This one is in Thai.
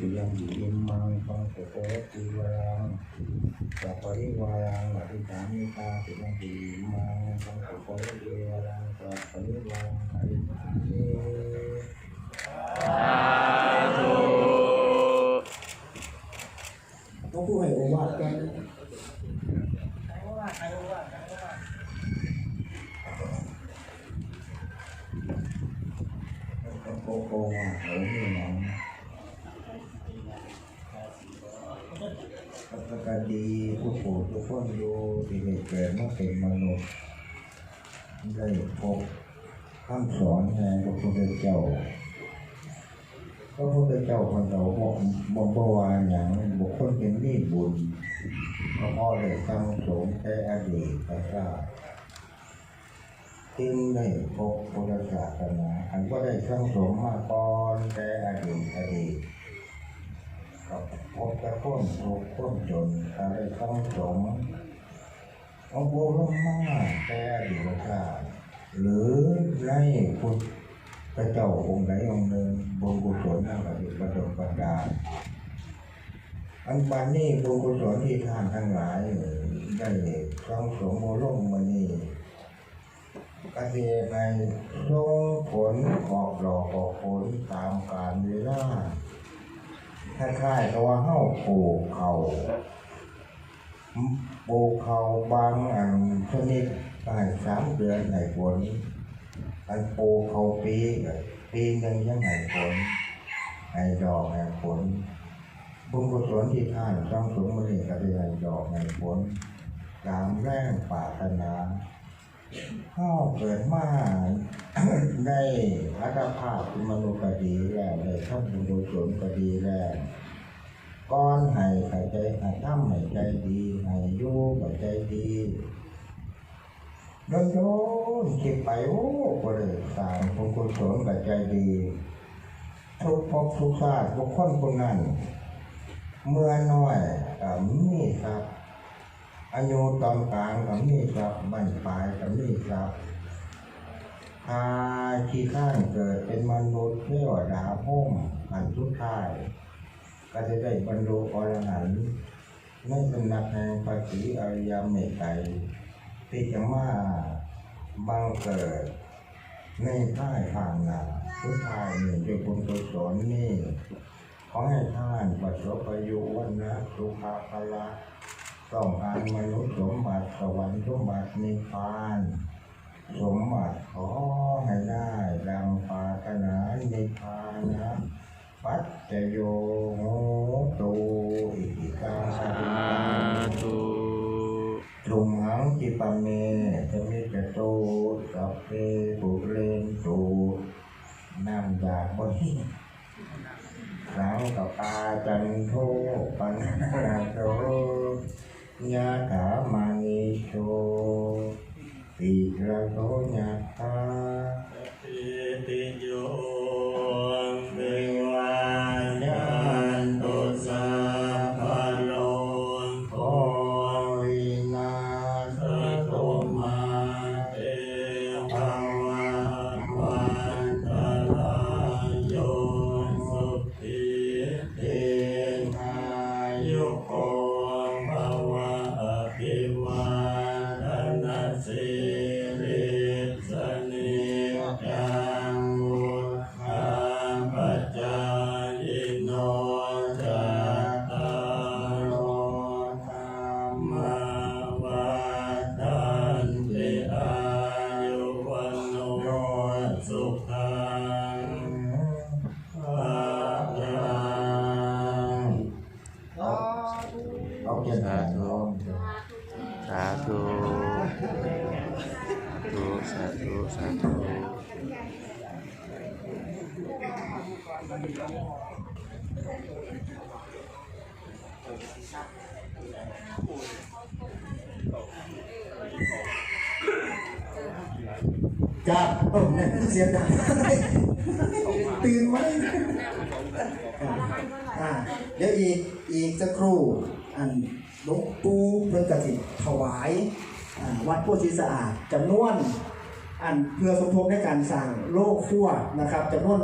ติยังอยู่อิมังฟังโสโกติวรังสัพปริวารังอธิษฐานิตาติยังอยู่อิมังฟังโสโกติวรังสัพปริวารังอธิษฐานิต้องพูดให้โอวาทกันโกโกว่าเขาไม่หน องปกติผู้ปู่ทุกคนอยู่ที่ได้เกิดมาเป็นมนุษย์ได้พบคำสอนแห่งพระพุทธเจ้าพระพุทธเจ้าคนเราบอกบอกว่าอย่างบุคคลเป็นนี่บุญพระพ่อได้ตั้งสงฆ์แต่อดีตชาติจึงได้พบพุทธศาสนาอันก็ได้ตั้งสงฆ์มาก่อนแต่อดีตอดีต กับพบแต่คนทุกข์คนจนถ้าได้ตั้งสงฆ์เอาโบลงมาแต่อดีตชาหรือในพุทธพระเจ้าองค์ใดองค์หนึ่งบุญกุศลนั่นก็คือประดมประดาอันบันนี้บุญกุศลที่ท่านทั้งหลายได้ทรงสมโมลงมานี่กเทในทรงผลออกดอกออกผลตามกาลเวลา คล้ายๆกับว่าเฮาปลูกเขาปลูกเขาบางอันชนิดได้สามเดือนในผลอันปูกเขาปีปีหนึ่งยังไงผลไอ้ดอกไอ้ผลบุญกุศลที่ท่านต้องสูงมือก็ได้ไอ้ดอกไอ้ผลตามแรงปรารถนา ข้าเกิดมาได้อัตภาพมนุษย์ก็ดีแล้วได้ทำบุญกุศลก็ดีแล้วก้อนให้ใใจให้ทำให้ใจดีให้ยุ่กับใจดีโดนโดนคิดไปโอ้ก็เลยสร้างบุญกุศลกับใจดี ทุกภพทุกชาติทุกคนคนนั้น เมื่อน้อยมีครับ อายุตอนกลางกับมีครับบั้นปลายกับมีครับถ้าที่ข้างเกิดเป็นมนุษย์เทวดาพุ่มอันทุกท้าย ก็จะได้บรรลุอรหันต์ในสำนักแห่งพระศรีอริยเมตไตรที่จะมาบังเกิด ในท่ายทางนาทุกทายหนี่ด้วยบุญกุศลนี่ขอให้ท่านประสบอายุวันนะสุขภาละ ต้องการมนุษย์สมบัติสวรรค์สมบัตินิพพาน สมบัติขอให้ได้ดังปรารถนานิพพานนะปัจจโยโหตุอิทิกาสาธุลุงหังจิปเมจะมิจะโตสัพเพปุเรนตูนำจากบนสังกับปาจันโทปันนาโต ยะถามานิโสิริสนิจังวุฒาปัจจายโนจัตตารโอธรรมาวัฏันติอายุวันโนสุขังภาลังเอาเกียรติร้องสาธุ ธุสาธุสาธุจับเออเนี่ยเสียงดังตื่นไหมอ่าเดี๋ยวอีกอีกสักครู่ อันหลวงปู่เพิ่นกสิถวาย วัดโพธิสะอาดจำนวนอันเพื่อสมทบในการสร้างโลกขั้วนะครับจำนวน